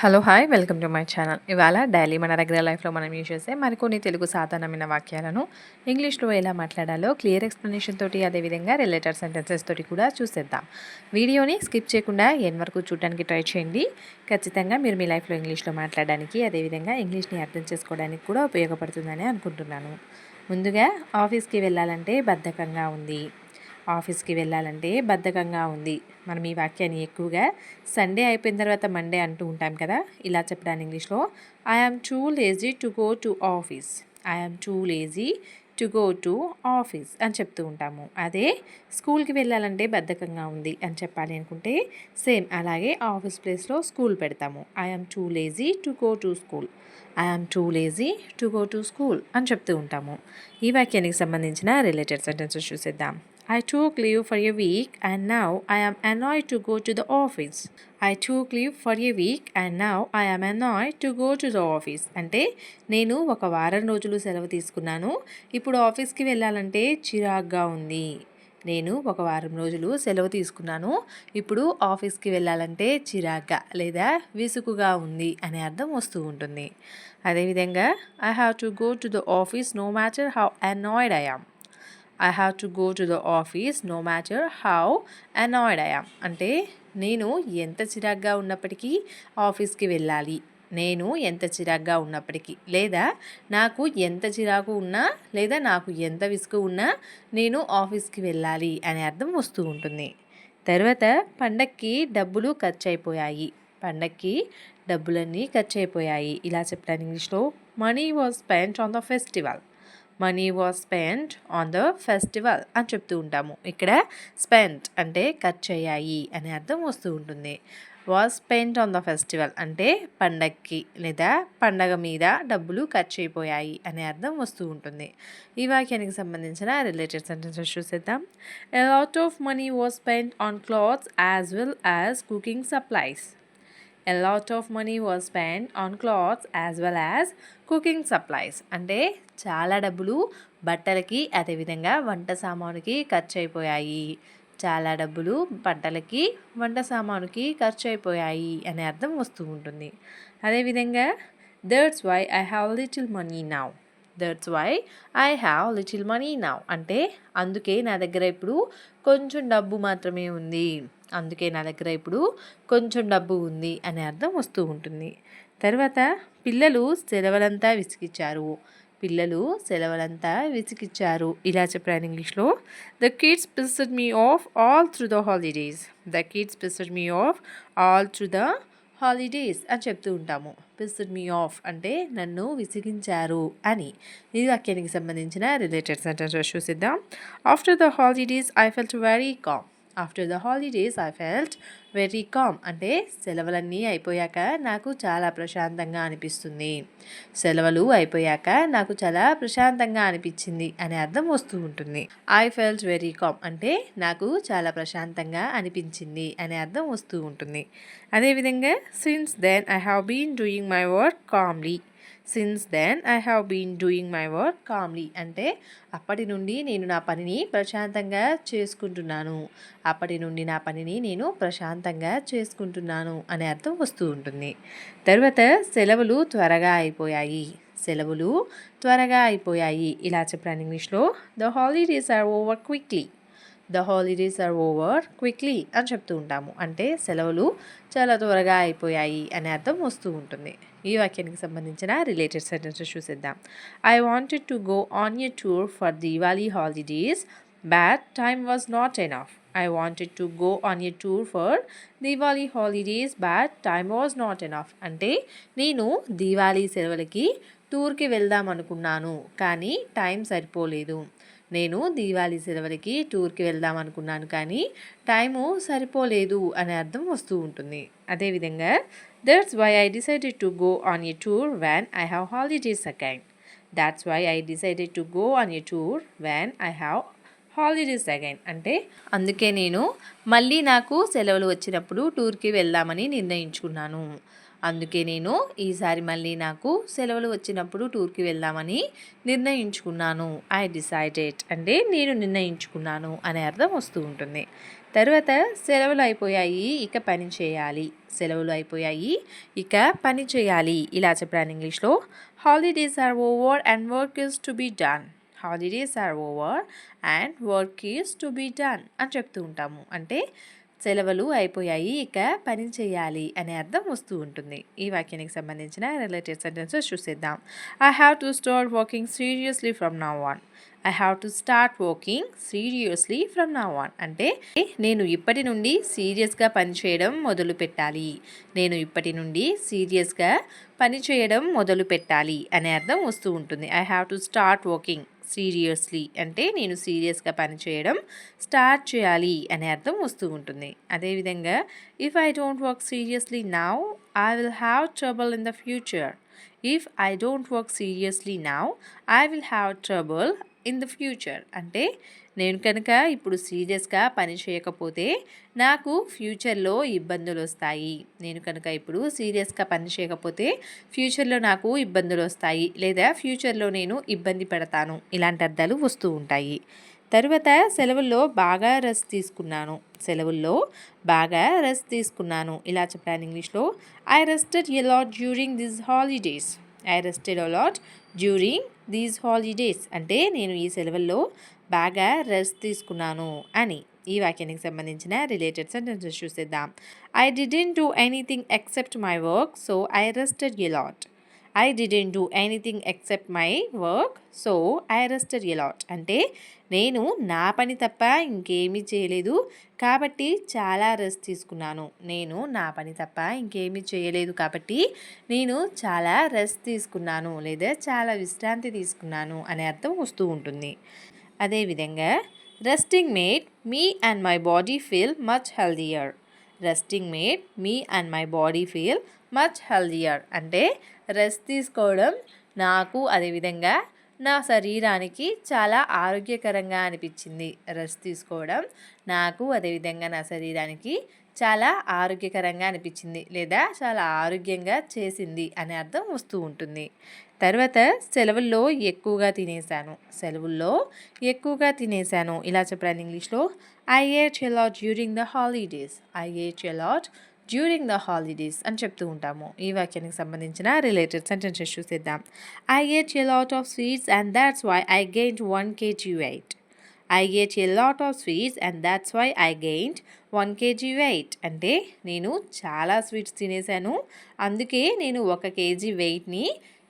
Hello hi welcome to my channel. ఇవాళ daily మన దగ్గర లైఫ్లో మనం యూజ్ చేసే మరికొన్ని తెలుగు సాధారణమైన వాక్యాలను ఇంగ్లీష్లో ఎలా మాట్లాడాలో క్లియర్ ఎక్స్ప్లెనేషన్ తోటి అదేవిధంగా రిలేటెడ్ సెంటెన్సెస్ తోటి కూడా చూసేద్దాం. వీడియోని స్కిప్ చేయకుండా ఎన్ వరకు చూడడానికి ట్రై చేయండి. ఖచ్చితంగా మీరు మీ లైఫ్లో ఇంగ్లీష్లో మాట్లాడడానికి అదేవిధంగా ఇంగ్లీష్ని అర్థం చేసుకోవడానికి కూడా ఉపయోగపడుతుందని అనుకుంటున్నాను. ముందుగా ఆఫీస్కి వెళ్ళాలంటే బద్ధకంగా ఉంది. ఆఫీస్కి వెళ్ళాలంటే బద్ధకంగా ఉంది. మనం ఈ వాక్యాన్ని ఎక్కువగా సండే అయిపోయిన తర్వాత మండే అంటూ ఉంటాం కదా? ఇలా చెప్పడానికి ఇంగ్లీష్లో I am too lazy to go to office I am too lazy to go to office అని చెప్తూ ఉంటాము. అదే స్కూల్కి వెళ్ళాలంటే బద్ధకంగా ఉంది అని చెప్పాలి అనుకుంటే సేమ్ అలాగే ఆఫీస్ ప్లేస్లో స్కూల్ పెడతాము. I am too lazy to go to school I am too lazy to go to school అని చెప్తూ ఉంటాము. ఈ వాక్యానికి సంబంధించిన రిలేటెడ్ సెంటెన్సెస్ చూసేద్దాం. I took leave for a week and now I am annoyed to go to the office. I took leave for a week and now I am annoyed to go to the office. అంటే నేను ఒక వారం రోజులు సెలవు తీసుకున్నాను. ఇప్పుడు ఆఫీస్కి వెళ్ళాలంటే చిరాగ్గా ఉంది. నేను ఒక వారం రోజులు సెలవు తీసుకున్నాను. ఇప్పుడు ఆఫీస్కి వెళ్ళాలంటే చిరాగ్గా లేదా విసుగుగా ఉంది అనే అర్థం వస్తూ ఉంటుంది. అదేవిధంగా I have to go to the office no matter how annoyed I am I have to go to the office no matter how annoyed I am అంటే నేను ఎంత చిరాగ్గా ఉన్నప్పటికీ ఆఫీస్కి వెళ్ళాలి. నేను ఎంత చిరాగ్గా ఉన్నప్పటికీ. లేదా నాకు ఎంత చిరాకు ఉన్నా లేదా నాకు ఎంత విసుగు ఉన్నా నేను ఆఫీస్కి వెళ్ళాలి అనే అర్థం వస్తూ ఉంటుంది. తర్వాత పండక్కి డబ్బులు ఖర్చు అయిపోయాయి పండక్కి డబ్బులన్నీ ఖర్చు అయిపోయాయి ఇలా చెప్పడానికి ఇంగ్లీష్లో money was spent on the festival money was spend on the festival అని చెప్తూ ఉంటాము. ఇక్కడ స్పెంట్ అంటే ఖర్చు అయ్యాయి అనే అర్థం వస్తూ ఉంటుంది. Was spent on the festival అంటే పండగకి లేదా పండగ మీద డబ్బులు ఖర్చు అయిపోయాయి అనే అర్థం వస్తూ ఉంటుంది. ఈ వాక్యానికి సంబంధించిన రిలేటెడ్ సెంటెన్సెస్ చూసేద్దాం. A lot of money was spend on clothes as well as cooking supplies a lot of money was spend on clothes as well as cooking supplies అంటే చాలా డబ్బులు బట్టలకి అదేవిధంగా వంట సామానుకి ఖర్చు అయిపోయాయి చాలా డబ్బులు బట్టలకి వంట సామానుకి ఖర్చు అయిపోయాయి అనే అర్థం వస్తూ ఉంటుంది. అదేవిధంగా that's why I have little money now that's why I have little money now అంటే అందుకే నా దగ్గర ఇప్పుడు కొంచెం డబ్బు మాత్రమే ఉంది. అందుకే నా దగ్గర ఇప్పుడు కొంచెం డబ్బు ఉంది అనే అర్థం వస్తూ ఉంటుంది. తర్వాత పిల్లలు సెలవులంతా విసిగిచ్చారు. పిల్లలు సెలవులంతా విసిగిచ్చారు. ఇలా చెప్పాను ఇంగ్లీష్లో. The kids pissed me off all through the holidays the kids pissed me off all through the holidays అని చెప్తూ ఉంటాము. పిస్డ్ మీ ఆఫ్ అంటే నన్ను విసిగించారు అని. ఈ వాక్యానికి సంబంధించిన related sentence చూసిద్దాం. After the holidays I felt very calm after the holidays I felt very calm అంటే సెలవులన్నీ అయిపోయాక నాకు చాలా ప్రశాంతంగా అనిపిస్తుంది. సెలవులు అయిపోయాక నాకు చాలా ప్రశాంతంగా అనిపించింది అనే అర్థం వస్తూ ఉంటుంది. ఐ ఫెల్ట్ వెరీ కామ్ అంటే నాకు చాలా ప్రశాంతంగా అనిపించింది అనే అర్థం వస్తూ ఉంటుంది. అదేవిధంగా since then I have been doing my work calmly since then I have been doing my work calmly అంటే అప్పటి నుండి నేను నా పనిని ప్రశాంతంగా చేసుకుంటున్నాను. అప్పటి నుండి నా పనిని నేను ప్రశాంతంగా చేసుకుంటున్నాను అనే అర్థం వస్తూ ఉంటుంది. తర్వాత సెలవులు త్వరగా అయిపోయాయి. సెలవులు త్వరగా అయిపోయాయి. ఇలా చెప్పాను ఇంగ్లీష్లో. The holidays are over quickly the holidays are over quickly అని చెప్తూ ఉంటాము. అంటే సెలవులు చాలా త్వరగా అయిపోయాయి అనే అర్థం వస్తూ ఉంటుంది. ఈ వాక్యానికి సంబంధించిన రిలేటెడ్ సెంటెన్సెస్ చూసేద్దాం. I wanted to go on a tour for Diwali holidays but time was not enough I wanted to go on a tour for Diwali holidays but time was not enough అంటే నేను దీవాలి సెలవులకి టూర్కి వెళ్దాం అనుకున్నాను కానీ time సరిపోలేదు. నేను దీవాళీ సెలవులకి టూర్కి వెళ్దాం అనుకున్నాను కానీ టైము సరిపోలేదు అనే అర్థం వస్తూ ఉంటుంది. అదేవిధంగా that's why I decided to go on a tour when I have holidays again that's why I decided to go on a tour when I have holidays again అంటే అందుకే నేను మళ్ళీ నాకు సెలవులు వచ్చినప్పుడు టూర్కి వెళ్దామని నిర్ణయించుకున్నాను. అందుకే నేను ఈసారి మళ్ళీ నాకు సెలవులు వచ్చినప్పుడు టూర్కి వెళ్దామని నిర్ణయించుకున్నాను. ఐ డిసైడెడ్ అంటే నేను నిర్ణయించుకున్నాను అనే అర్థం వస్తూ ఉంటుంది. తర్వాత సెలవులు అయిపోయాయి ఇక పని చేయాలి. సెలవులు అయిపోయాయి ఇక పని చేయాలి. ఇలా చెప్పాను ఇంగ్లీష్లో. Holidays are over and work is to be done holidays are over and work is to be done అని చెప్తూ ఉంటాము. అంటే సెలవులు అయిపోయాయి ఇక పని చేయాలి అనే అర్థం వస్తూ ఉంటుంది. ఈ వాక్యానికి సంబంధించిన రిలేటెడ్ సెంటెన్సెస్ చూసేద్దాం. I have to start walking seriously from now on I have to start walking seriously from now on అంటే నేను ఇప్పటి నుండి సీరియస్గా పనిచేయడం మొదలు పెట్టాలి. నేను ఇప్పటి నుండి సీరియస్గా పనిచేయడం మొదలు పెట్టాలి అనే అర్థం వస్తూ ఉంటుంది. I have to start walking seriously అంటే నేను సీరియస్గా పనిచేయడం స్టార్ట్ చేయాలి అనే అర్థం వస్తూ ఉంటుంది. అదేవిధంగా if I don't work seriously now I will have trouble in the future if I don't work seriously now I will have trouble in the future. అంటే నేను కనుక ఇప్పుడు సీరియస్గా పని చేయకపోతే నాకు ఫ్యూచర్లో ఇబ్బందులు వస్తాయి నేను కనుక ఇప్పుడు సీరియస్గా పని చేయకపోతే ఫ్యూచర్లో నాకు ఇబ్బందులు వస్తాయి లేదా ఫ్యూచర్లో నేను ఇబ్బంది పడతాను. ఇలాంటి అర్థాలు వస్తూ ఉంటాయి. తర్వాత సెలవుల్లో బాగా రస్ తీసుకున్నాను. సెలవుల్లో బాగా రెస్ట్ తీసుకున్నాను. ఇలా చెప్పాను ఇంగ్లీష్లో. I rested a lot during this holidays I rested a lot during these holidays అంటే నేను ఈ సెలవుల్లో బాగా రెస్ట్ తీసుకున్నాను అని ఈ వాక్యానికి సంబంధించిన రిలేటెడ్ సెంటెన్సెస్ చూసేద్దాం. I didn't do anything except my work so I rested a lot I didn't do anything except my work so I rested a lot అంటే నేను నా పని తప్ప ఇంకేమీ చేయలేదు. కాబట్టి చాలా రెస్ట్ తీసుకున్నాను. నేను నా పని తప్ప ఇంకేమీ చేయలేదు కాబట్టి నేను చాలా రెస్ట్ తీసుకున్నాను లేదా చాలా విశ్రాంతి తీసుకున్నాను అనే అర్థం వస్తూ ఉంటుంది. అదేవిధంగా resting made me and my body feel much healthier resting made me and my body feel much healthier అంటే రెస్ట్ తీసుకోవడం నాకు అదేవిధంగా నా శరీరానికి చాలా ఆరోగ్యకరంగా అనిపించింది. రెస్ట్ తీసుకోవడం నాకు అదేవిధంగా నా శరీరానికి చాలా ఆరోగ్యకరంగా అనిపించింది లేదా చాలా ఆరోగ్యంగా చేసింది అనే అర్థం వస్తూ ఉంటుంది. తర్వాత సెలవుల్లో ఎక్కువగా తినేసాను సెలవుల్లో ఎక్కువగా తినేసాను ఇలా చెప్పాను ఇంగ్లీష్లో I ate a lot during the holidays I ate a lot during the holidays అని చెప్తూ ఉంటాము. ఈ వాక్యానికి సంబంధించిన రిలేటెడ్ సెంటెన్సెస్ చూసేద్దాం I ate a lot of sweets and that's why I gain one K G weight I get a lot of sweets and that's why I gain one K G weight అంటే నేను చాలా sweets తినేసాను అందుకే నేను ఒక KG వెయిట్ని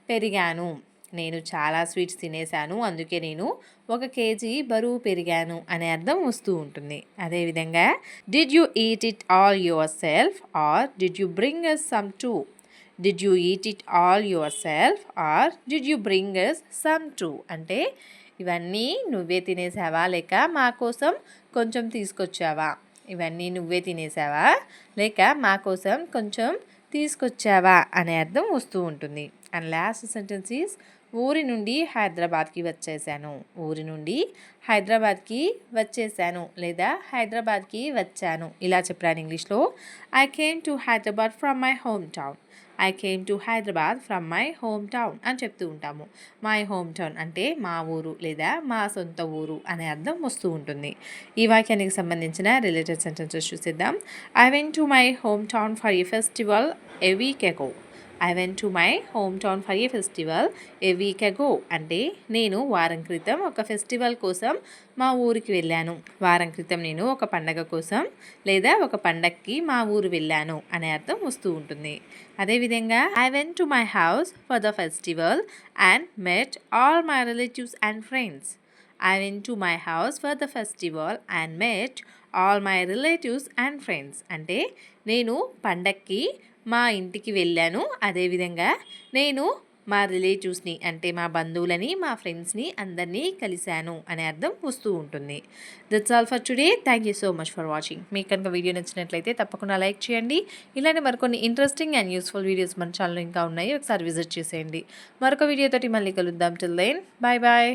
పెరిగాను. నేను చాలా స్వీట్స్ తినేసాను అందుకే నేను ఒక కేజీ బరువు పెరిగాను అనే అర్థం వస్తూ ఉంటుంది. అదేవిధంగా did you eat it all yourself or did you bring us some too did you eat it all yourself or did you bring us some too అంటే ఇవన్నీ నువ్వే తినేసావా లేక మా కోసం కొంచెం తీసుకొచ్చావా? ఇవన్నీ నువ్వే తినేసావా లేక మా కోసం కొంచెం తీసుకొచ్చావా? అనే అర్థం వస్తూ ఉంటుంది. అండ్ లాస్ట్ సెంటెన్స్ ఊరి నుండి హైదరాబాద్కి వచ్చేసాను ఊరి నుండి హైదరాబాద్కి వచ్చేసాను లేదా హైదరాబాద్కి వచ్చాను. ఇలా చెప్పాను ఇంగ్లీష్లో. I came to Hyderabad from my home town I came to Hyderabad from my home town అని చెప్తూ ఉంటాము. మై హోమ్ టౌన్ అంటే మా ఊరు లేదా మా సొంత ఊరు అనే అర్థం వస్తూ ఉంటుంది. ఈ వాక్యానికి సంబంధించిన related sentences చూసిద్దాం. I went to my home town for a festival a week ago I went to my home town for a festival a week ago అంటే నేను వారం క్రితం ఒక ఫెస్టివల్ కోసం మా ఊరికి వెళ్ళాను. వారం క్రితం నేను ఒక పండగ కోసం లేదా ఒక పండగకి మా ఊరు వెళ్ళాను అనే అర్థం వస్తూ ఉంటుంది. అదేవిధంగా I went to my house for the festival and met all my relatives and friends I went to my house for the festival and met all my relatives and friends అంటే నేను పండక్కి మా ఇంటికి వెళ్ళాను. అదేవిధంగా నేను మా రిలేటివ్స్ని అంటే మా బంధువులని మా ఫ్రెండ్స్ని అందరినీ కలిశాను అనే అర్థం వస్తూ ఉంటుంది. That's all for today thank you so much for watching మీకు కనుక వీడియో నచ్చినట్లయితే తప్పకుండా లైక్ చేయండి. ఇలానే మరికొన్ని ఇంట్రెస్టింగ్ అండ్ యూస్ఫుల్ వీడియోస్ మన ఛానల్ ఇంకా ఉన్నాయి ఒకసారి విజిట్ చేసేయండి. మరొక వీడియోతోటి మళ్ళీ కలుద్దాం. Till then bye bye